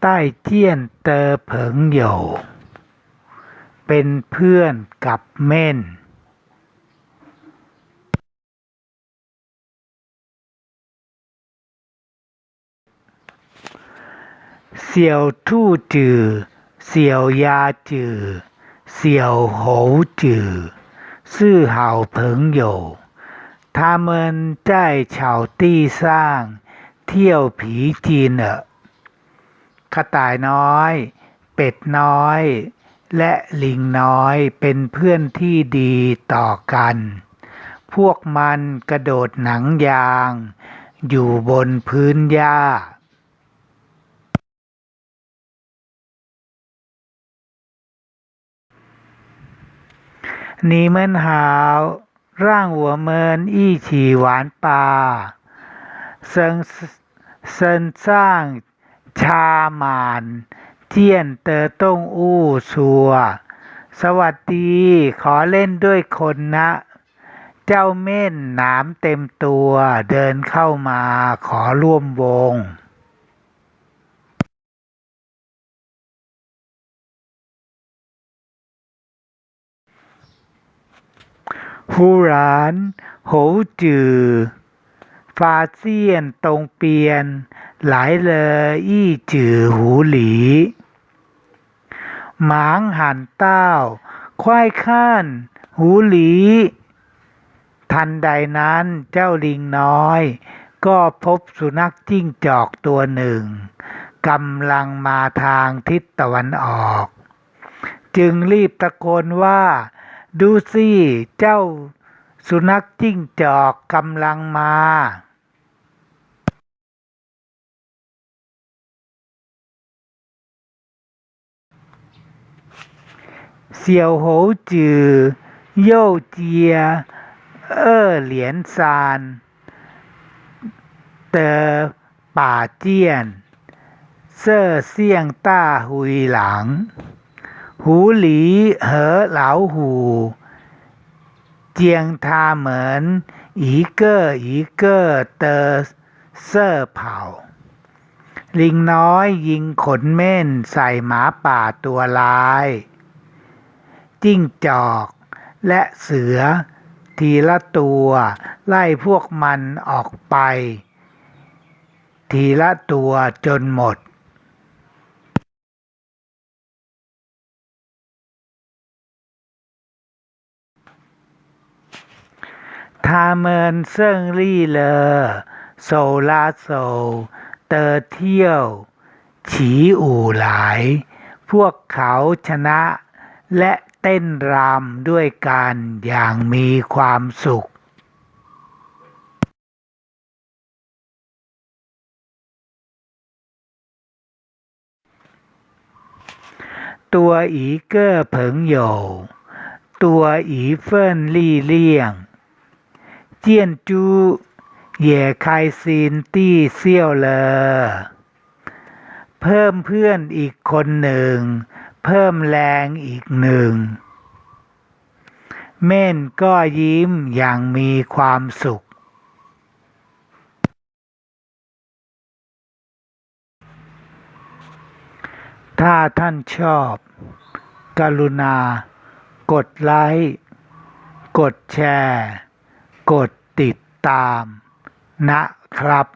ใต้เจี้ยนเตอเผิงโหยวเป็นเพื่อนกับเม่น เสี่ยวทู่จือ เสี่ยวยาจือ เสี่ยวโหวจือ ซื่อเห่าเผิงโหยว他们在草地上เที่ยวผีจีนเหอะ กระต่ายน้อย เป็ดน้อย และลิงน้อยเป็นเพื่อนที่ดีต่อกัน พวกมันกระโดดหนังยาง อยู่บนพื้นหญ้า 你们好，让我们一起玩吧。身身上 ชาหมานเจียนเตอต้งอู้ชัว สวัสดีขอเล่นด้วยคนนะ เจ้าเม่นหนามเต็มตัวเดินเข้ามาขอร่วมวงฮูรานโหจือ ฟาเซียนตรงเปียน 来了一只狐狸，忙喊道：“快看，狐狸！”ทันใดนั้นเจ้าลิงน้อย ก็พบสุนัขจิ้งจอกตัวหนึ่งกำลังมาทางทิศตะวันออก จึงรีบตะโกนว่า ดูสิ เจ้าสุนัขจิ้งจอกกำลังมา 小猴子又接二连三的把箭射向大灰狼，狐狸和老虎将他们一个一个的射跑。ลิงน้อยยิงขนเม่นใส่หมาป่าตัวลาย จิ้งจอก และเสือ ทีละตัว ไล่พวกมันออกไป ทีละตัวจนหมดทาเมินเซิงลี่เลอโซลาโซ เตอเที่ยว ฉีอู่หลาย พวกเขาชนะและ เต้นรำด้วยกันอย่างมีความสุขตัวอีเกอร์เผิงโยตัวอีเฟินลี่เลี่ยง เจียนจูเหย่ไคซินตี้เซี่ยวเลอ เพิ่มเพื่อนอีกคนหนึ่ง เพิ่มแรงอีกหนึ่ง เม่นก็ยิ้มอย่างมีความสุข ถ้าท่านชอบ กรุณา กดไลค์ กดแชร์ กดติดตามนะครับ